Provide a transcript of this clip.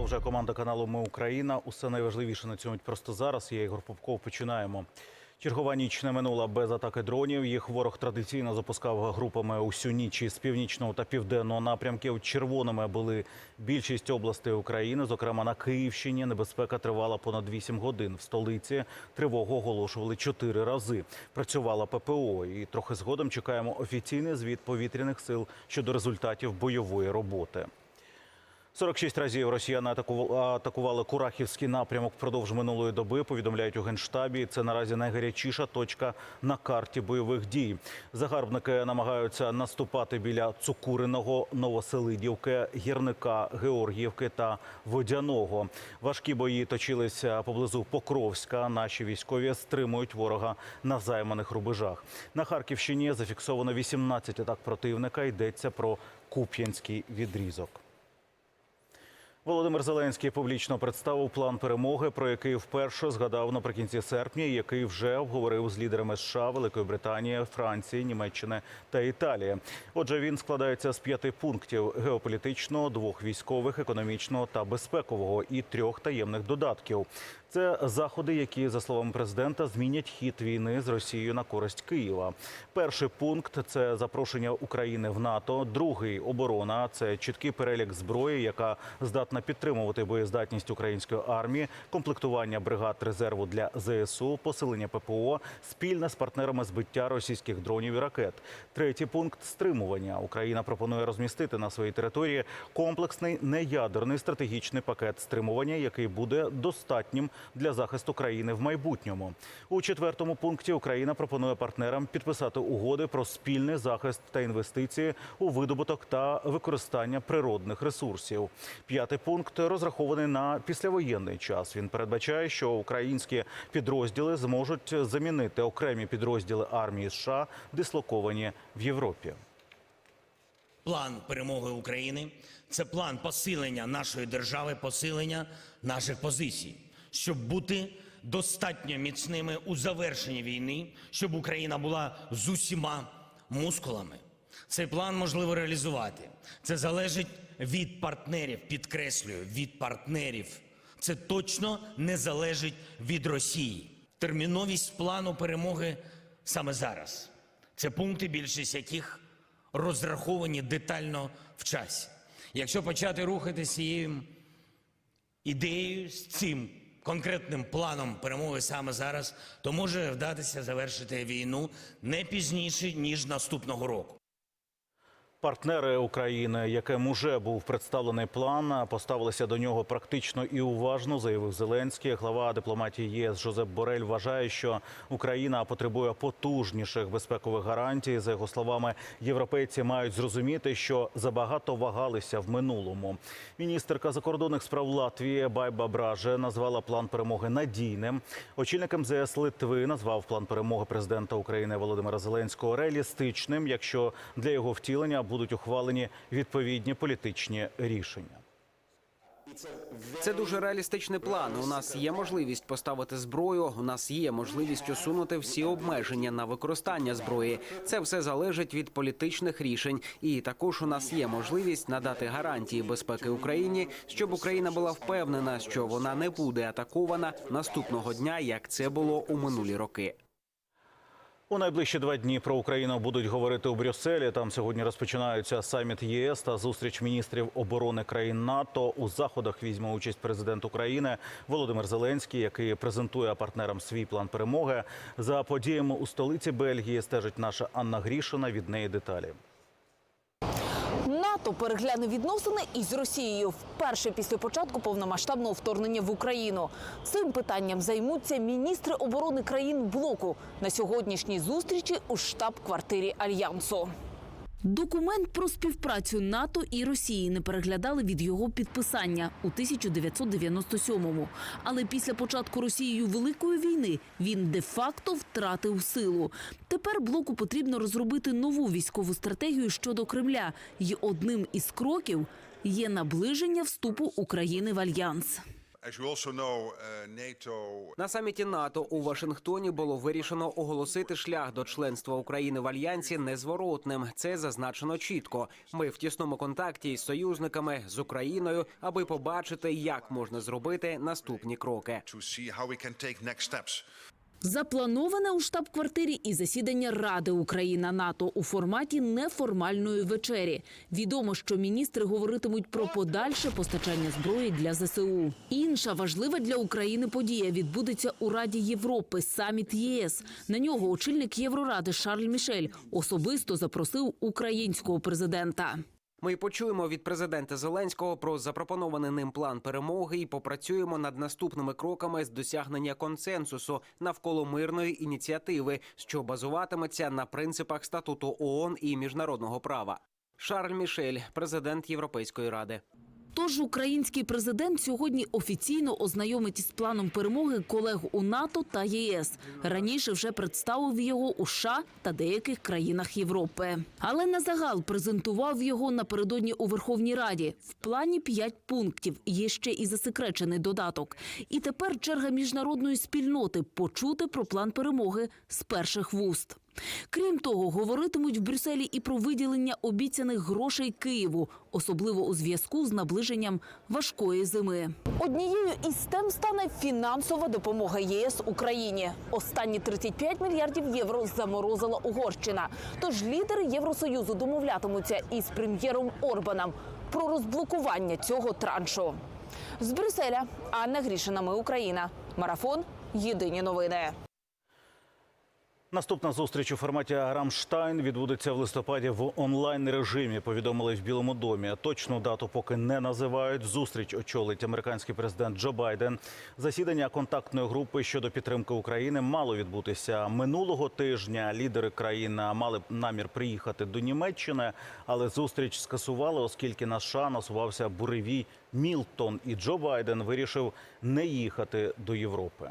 Продовжує команда каналу Ми Україна. Усе найважливіше на цьому просто зараз. Я Ігор Попков. Починаємо. Чергова ніч не минула без атаки дронів. Їх ворог традиційно запускав групами усю ніч із північного та південного напрямків. Червоними були більшість областей України. Зокрема, на Київщині небезпека тривала понад 8 годин. В столиці тривогу оголошували 4 рази. Працювала ППО. І трохи згодом чекаємо офіційний звіт повітряних сил щодо результатів бойової роботи. 46 разів росіяни атаку- атакували Курахівський напрямок впродовж минулої доби. Повідомляють у генштабі. Це наразі найгарячіша точка на карті бойових дій. Загарбники намагаються наступати біля Цукуриного, Новоселидівки, Гірника, Георгіївки та Водяного. Важкі бої точилися поблизу Покровська. Наші військові стримують ворога на займаних рубежах. На Харківщині зафіксовано 18 атак противника. Йдеться про Куп'янський відрізок. Володимир Зеленський публічно представив план перемоги, про який вперше згадав наприкінці серпня, який вже обговорив з лідерами США, Великої Британії, Франції, Німеччини та Італії. Отже, він складається з п'яти пунктів: геополітичного, двох військових, економічного та безпекового і трьох таємних додатків. Це заходи, які, за словами президента, змінять хід війни з Росією на користь Києва. Перший пункт це запрошення України в НАТО. Другий оборона це чіткий перелік зброї, яка здатна підтримувати боєздатність української армії, комплектування бригад резерву для ЗСУ, посилення ППО, спільне з партнерами збиття російських дронів і ракет. Третій пункт стримування. Україна пропонує розмістити на своїй території комплексний неядерний стратегічний пакет стримування, який буде достатнім для захисту країни в майбутньому. У четвертому пункті Україна пропонує партнерам підписати угоди про спільний захист та інвестиції у видобуток та використання природних ресурсів. П'ятий пункт розрахований на післявоєнний час. Він передбачає, що українські підрозділи зможуть замінити окремі підрозділи армії США, дислоковані в Європі. План перемоги України це план посилення нашої держави, посилення наших позицій, щоб бути достатньо міцними у завершенні війни, щоб Україна була з усіма мускулами. Цей план можливо реалізувати. Це залежить від партнерів, підкреслюю, від партнерів. Це точно не залежить від Росії. Терміновість плану перемоги саме зараз. Це пункти, більшість яких розраховані детально в часі. Якщо почати рухатися цією ідеєю, з цим конкретним планом перемоги саме зараз, то може вдатися завершити війну не пізніше, ніж наступного року. Партнери України, яким уже був представлений план, поставилися до нього практично і уважно, заявив Зеленський. Глава дипломатії ЄС Жозеп Борель вважає, що Україна потребує потужніших безпекових гарантій. За його словами, європейці мають зрозуміти, що забагато вагалися в минулому. Міністерка закордонних справ Латвії Байба Браже назвала план перемоги надійним. Очільник МЗС Литви назвав план перемоги президента України Володимира Зеленського реалістичним, якщо для його втілення будуть ухвалені відповідні політичні рішення. Це дуже реалістичний план. У нас є можливість поставити зброю. У нас є можливість усунути всі обмеження на використання зброї. Це все залежить від політичних рішень. І також у нас є можливість надати гарантії безпеки Україні, щоб Україна була впевнена, що вона не буде атакована наступного дня, як це було у минулі роки. У найближчі два дні про Україну будуть говорити у Брюсселі. Там сьогодні розпочинаються саміт ЄС та зустріч міністрів оборони країн НАТО. У заходах візьме участь президент України Володимир Зеленський, який презентує партнерам свій план перемоги. За подіями у столиці Бельгії стежить наша Анна Грішина. Від неї деталі. НАТО перегляне відносини із Росією вперше після початку повномасштабного вторгнення в Україну. Цим питанням займуться міністри оборони країн блоку на сьогоднішній зустрічі у штаб-квартирі альянсу. Документ про співпрацю НАТО і Росії не переглядали від його підписання у 1997-му. Але після початку Росією великої війни він де-факто втратив силу. Тепер блоку потрібно розробити нову військову стратегію щодо Кремля. І одним із кроків є наближення вступу України в альянс. Uh, На саміті НАТО у Вашингтоні було вирішено оголосити шлях до членства України в альянсі незворотним. Це зазначено чітко. Ми в тісному контакті із союзниками з Україною, аби побачити, як можна зробити наступні кроки. Заплановане у штаб-квартирі і засідання Ради Україна НАТО у форматі неформальної вечері. Відомо, що міністри говоритимуть про подальше постачання зброї для ЗСУ. Інша важлива для України подія відбудеться у Раді Європи саміт ЄС. На нього очільник Євроради Шарль Мішель особисто запросив українського президента. Ми почуємо від президента Зеленського про запропонований ним план перемоги і попрацюємо над наступними кроками з досягнення консенсусу навколо мирної ініціативи, що базуватиметься на принципах статуту ООН і міжнародного права. Шарль Мішель, президент Європейської ради. Тож український президент сьогодні офіційно ознайомить із планом перемоги колег у НАТО та ЄС. Раніше вже представив його у США та деяких країнах Європи. Але на загал презентував його напередодні у Верховній Раді. В плані п'ять пунктів. Є ще і засекречений додаток. І тепер черга міжнародної спільноти почути про план перемоги з перших вуст. Крім того, говоритимуть в Брюсселі і про виділення обіцяних грошей Києву, особливо у зв'язку з наближенням важкої зими. Однією із тем стане фінансова допомога ЄС Україні. Останні 35 мільярдів євро заморозила Угорщина. Тож лідери Євросоюзу домовлятимуться із прем'єром Орбаном про розблокування цього траншу. З Брюсселя Анна Грішина. Ми Україна. Марафон. Єдині новини. Наступна зустріч у форматі Рамштайн відбудеться в листопаді в онлайн режимі. Повідомили в Білому домі. Точну дату поки не називають. Зустріч очолить американський президент Джо Байден. Засідання контактної групи щодо підтримки України мало відбутися минулого тижня. Лідери країн мали намір приїхати до Німеччини, але зустріч скасували, оскільки на США насувався буревій Мілтон, і Джо Байден вирішив не їхати до Європи.